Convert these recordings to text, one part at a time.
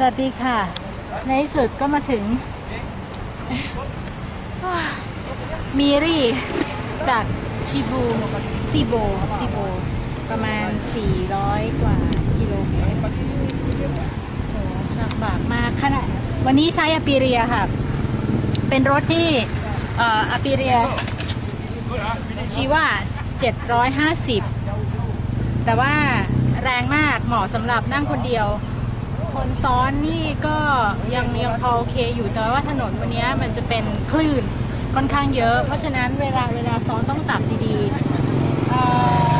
สวัสดีค่ะ ในที่สุดก็มาถึงมีรี่ จากชิบูซิโบซิโบ ประมาณ 400 กว่ากิโลเมตรโอ้โหลำบากมากขนาดวันนี้ใช้อ p ปีเรียค่ะ เป็นรถที่เอ่ออ p ปีเรีย ชีว่า 750 แต่ว่าแรงมากเหมาะสำหรับนั่งคนเดียว คนซ้อนนี่ก็ยังยังพอโอเคอยู่แต่ว่าถนนวันนี้มันจะเป็นคลื่นค่อนข้างเยอะ เพราะฉะนั้นเวลาเวลาซ้อนต้องตับดีๆเอ่อ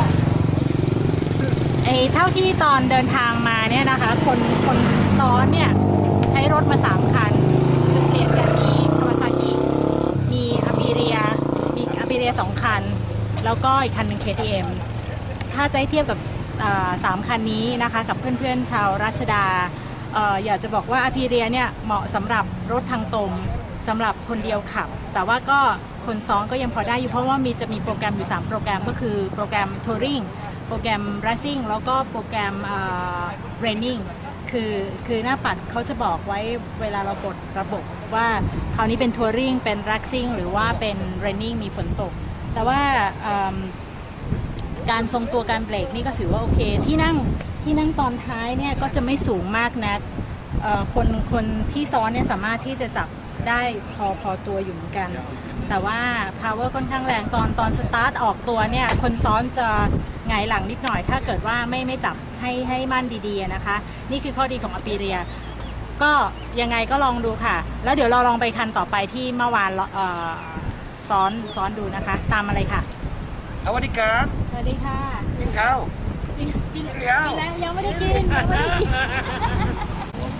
เท่าที่ตอนเดินทางมาเนี่ยนะคะ คนคนซ้อนเนี่ย ใช้รถมาสามคันคือเปลี่ยนกันมีคาวาซากิมีอ p ปีเรีย มีอ p ปีเรียสองคัน แล้วก็อีกคันหนึ่ง KTM ถ้าจะให้เทียบกับสามคันนี้นะคะ กับเพื่อนๆชาวรัชดา อยากจะบอกว่าอ p ีเรียเนี่ยเหมาะสำหรับรถทางตรงสำหรับคนเดียวขับ แต่ว่าก็คนซ้อนก็ยังพอได้อยู่เพราะว่ามีจะมีโปรแกรมอยู่ 3 โปรแกรมก็คือโปรแกรม Touring โปรแกรม Racing แล้วก็โปรแกรมเอ่อ Raining คือคือหน้าปัดเขาจะบอกไว้เวลาเรากดระบบว่าคราวนี้เป็น Touring เป็น Racing หรือว่าเป็น Raining มีฝนตก แต่ว่าการทรงตัวการเบรกนี่ก็ถือว่าโอเค ที่นั่ง ที่นั่งตอนท้ายเนี่ยก็จะไม่สูงมากนักเอ่อคนคนที่ซ้อนเนี่ยสามารถที่จะจับได้พอพอตัวอยู่เหมือนกัน แต่ว่า power ค่อนข้างแรงตอนตอนสตาร์ทออกตัวเนี่ย คนซ้อนจะหงายหลังนิดหน่อย ถ้าเกิดว่าไม่ไม่จับให้ให้มั่นดีๆนะคะ นี่คือข้อดีของอ p ปีเรีย ก็ยังไงก็ลองดูค่ะ แล้วเดี๋ยวเราลองไปคันต่อไปที่เมื่อวานเราเอ่อซ้อนซ้อนดูนะคะ ตามมาเลยค่ะสวัสดีครับสวัสดีค่ะกินข้าว กินกินแล้วยังไม่ได้กินยังไม่ได้กิน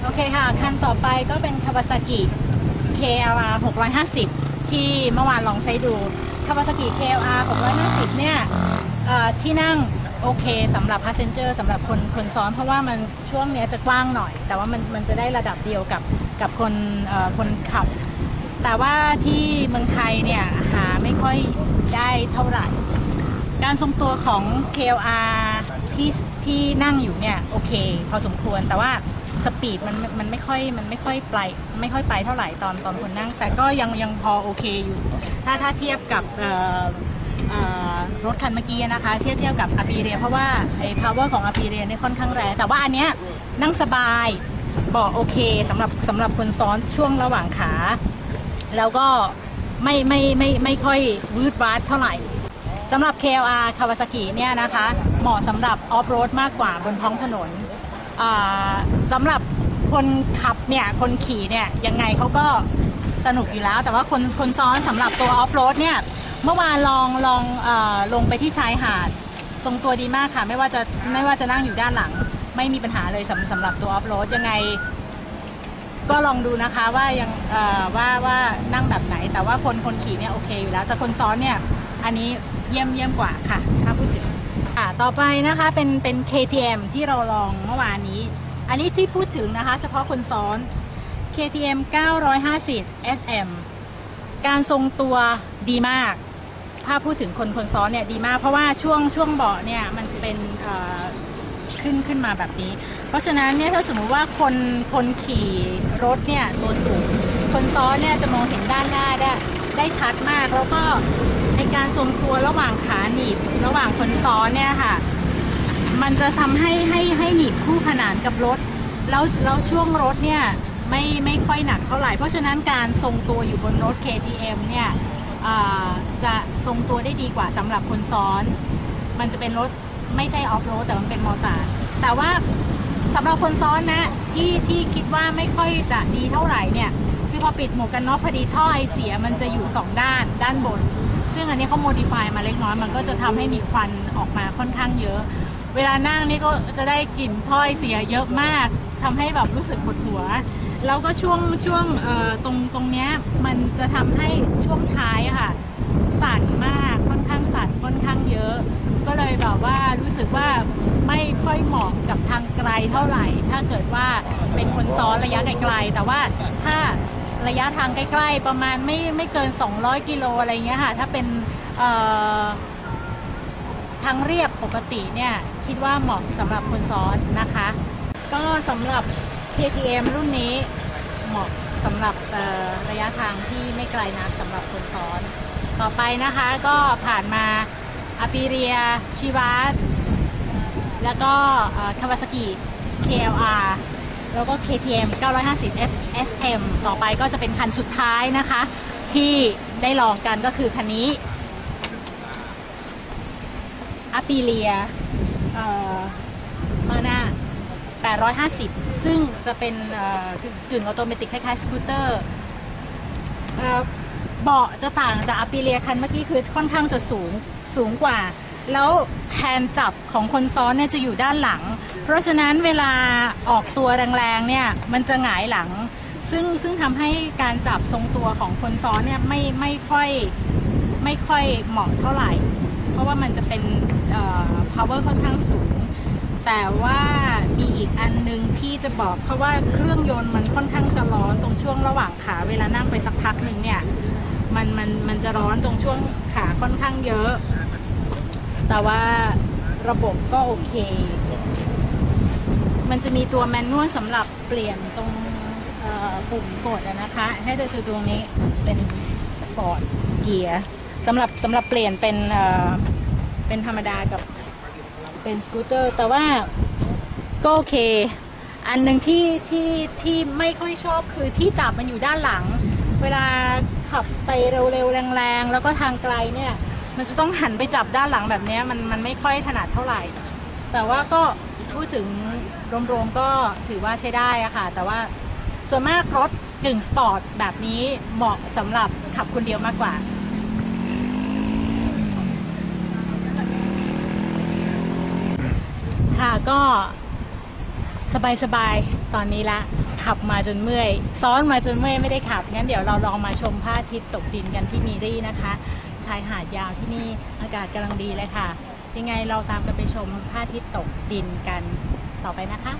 โอเคค่ะ คันต่อไปก็เป็นคาวาซากิ KLR 650 ที่เมื่อวานลองใช้ดูคาวาซากิ KLR 650 เนี่ยที่นั่งโอเคสำหรับ passenger สำหรับคนคนซ้อน เพราะว่ามันช่วงเนี้ยจะกว้างหน่อย แต่ว่ามันมันจะได้ระดับเดียวกับกับคนคนขับ แต่ว่าที่เมืองไทยเนี่ยหาไม่ค่อยได้เท่าไหร่ การทรงตัวของ KLR ที่ที่นั่งอยู่เนี่ยโอเค พอสมควรแต่ว่าสปีดมันมันไม่ค่อยมันไม่ค่อยไปไม่ค่อยไปเท่าไหร่ตอนตอนคนนั่ง แต่ก็ยังยังพอโอเคอยู่ ถ้าถ้าเทียบกับรถคันเมื่อกี้นะคะ เทียบเทียบกับอ p ปีเรีย เพราะว่าไอ้ power ของอ p ปีเรียเนี่ยค่อนข้างแรงแต่ว่าอันเนี้ยนั่งสบายเบาะโอเคสำหรับสำหรับคนซ้อนช่วงระหว่างขา แล้วก็ไม่ไม่ไม่ไม่ค่อยวืดวาดเท่าไหร่สำหรับ KLR Kawasaki เนี่ยนะคะ เหมาะสำหรับออฟโรดมากกว่าบนท้องถนนสำหรับคนขับเนี่ยคนขี่เนี่ยยังไงเขาก็สนุกอยู่แล้ว แต่ว่าคนคนซ้อนสำหรับตัวออฟโรดเนี่ยเมื่อวานลองลองอลงไปที่ชายหาดทรงตัวดีมากค่ะ ไม่ว่าจะไม่ว่าจะนั่งอยู่ด้านหลัง ไม่มีปัญหาเลยสำสำหรับตัวออฟโรดยังไง ก็ลองดูนะคะว่ายังว่าว่านั่งแบบไหน แต่ว่าคนคนขี่เนี่ยโอเคอยู่แล้ว แต่คนซ้อนเนี่ย อันนี้เยี่ยมเยี่ยมกว่าค่ะถ้าพูดถึง ค่ะ ต่อไปนะคะเป็นเป็น KTM ที่เราลองเมื่อวานนี้ อันนี้ที่พูดถึงนะคะ เฉพาะคนซ้อน KTM 950 SM การทรงตัวดีมาก ถ้าพูดถึงคนคนซ้อนเนี่ยดีมาก เพราะว่าช่วงช่วงเบาะเนี่ยมันเป็นอ่อขึ้นขึ้นมาแบบนี้ เพราะฉะนั้นเนี่ยถ้าสมมุติว่าคนคนขี่รถเนี่ยตัวสูง คนซ้อนเนี่ยจะมองเห็นด้านหน้าได้ได้ชัดมากแล้วก็ ในการทรงตัวระหว่างขาหนีบระหว่างคนซ้อนเนี่ยค่ะ มันจะทำให้ให้ให้หนีบคู่ขนานกับรถ แล้วแล้วช่วงรถเนี่ยไม่ไม่ค่อยหนักเท่าไหร่ เพราะฉะนั้นการทรงตัวอยู่บนรถ KTM เนี่ยจะทรงตัวได้ดีกว่าสำหรับคนซ้อน มันจะเป็นรถไม่ใช่ออฟโรดแต่มันเป็นมอเตอร์แต่ว่าสำหรับคนซ้อนนะที่ที่คิดว่าไม่ค่อยจะดีเท่าไหร่เนี่ยคือพอปิดหมวกกันน็อกพอดีท่อไอเสียมันจะอยู่สองด้านด้านบน ซึ่งอันนี้เขาโมดิฟายมาเล็กน้อย มันก็จะทำให้มีควันออกมาค่อนข้างเยอะ เวลานั่งนี่ก็จะได้กลิ่นถ้อยเสียเยอะมากทำให้แบบรู้สึกปวดหัว แล้วก็ช่วงช่วงตรงตรงเนี้ยมันจะทำให้ช่วงท้ายอะค่ะ สั่นมากค่อนข้างสั่นค่อนข้างเยอะ ก็เลยแบบว่ารู้สึกว่าไม่ค่อยเหมาะกับทางไกลเท่าไหร่ ถ้าเกิดว่าเป็นคนซ้อนระยะไกลๆแต่ว่าถ้า ระยะทางใกล้ๆ ประมาณไม่ไม่เกิน 200 กิโลอะไรเงี้ยค่ะ ถ้าเป็นทางเรียบปกติเนี่ย คิดว่าเหมาะสำหรับคนซ้อนนะคะ ก็สำหรับ KTM รุ่นนี้เหมาะสำหรับระยะทางที่ไม่ไกลนักสำหรับคนซ้อน ต่อไปนะคะก็ผ่านมาอาปิเรียชิว a สแล้วก็คาวาซากิ KLR แล้วก็ KTM 950 F SM ต่อไปก็จะเป็นคันสุดท้ายนะคะ ที่ได้ลองกันก็คือคันนี้อาปิเรียมานา850 ซึ่งจะเป็นอ่อกึ่งออโตเมติกคล้ายๆสกูตเตอร์เอ่อเบาะจะต่างจากอาปิเลียคันเมื่อกี้คือค่อนข้างจะสูงสูงกว่า แล้วแฮนด์จับของคนซ้อนเนี่ยจะอยู่ด้านหลัง เพราะฉะนั้นเวลาออกตัวแรงๆเนี่ยมันจะหงายหลัง ซึ่งซึ่งทำให้การจับทรงตัวของคนซ้อนเนี่ยไม่ไม่ค่อยไม่ค่อยเหมาะเท่าไหร่ เพราะว่ามันจะเป็นเอ่อ power ค่อนข้างสูง แต่ว่ามีอีกอันหนึงที่จะบอก เพราะว่าเครื่องยนต์มันค่อนข้างจะร้อนตรงช่วงระหว่างขาเวลานั่งไปสักพักหนึ่งเนี่ยมันมันมันจะร้อนตรงช่วงขาค่อนข้างเยอะ แต่ว่าระบบก็โอเค มันจะมีตัวแมนนวลสำหรับเปลี่ยนตรงปุ่มกดนะคะ ให้จะคือตรงนี้เป็นสปอร์ตเกียร์สำหรับสำหรับเปลี่ยนเป็นเอ่อเป็นธรรมดากับเป็นสกูตเตอร์ แต่ว่าก็โอเค อันหนึ่งที่ที่ที่ไม่ค่อยชอบคือที่จับมันอยู่ด้านหลัง เวลาขับไปเร็วๆแรงๆ แล้วก็ทางไกลเนี่ย มันจะต้องหันไปจับด้านหลังแบบเนี้ยมันมันไม่ค่อยถนัดเท่าไหร่ แต่ว่าก็พูดถึงรวมๆก็ถือว่าใช้ได้อะค่ะ แต่ว่าส่วนมากรถกึ่งสปอร์ตแบบนี้เหมาะสำหรับขับคนเดียวมากกว่าค่ะก็สบายๆ ตอนนี้ละ ขับมาจนเมื่อย ซ้อนมาจนเมื่อยไม่ได้ขับ งั้นเดี๋ยวเราลองมาชมพระอาทิตย์ตกดินกันที่มีรี่นะคะ ชายหาดยาวที่นี่อากาศกำลังดีเลยค่ะ ยังไงเราตามกันไปชมพระอาทิตย์ตกดินกันต่อไปนะคะ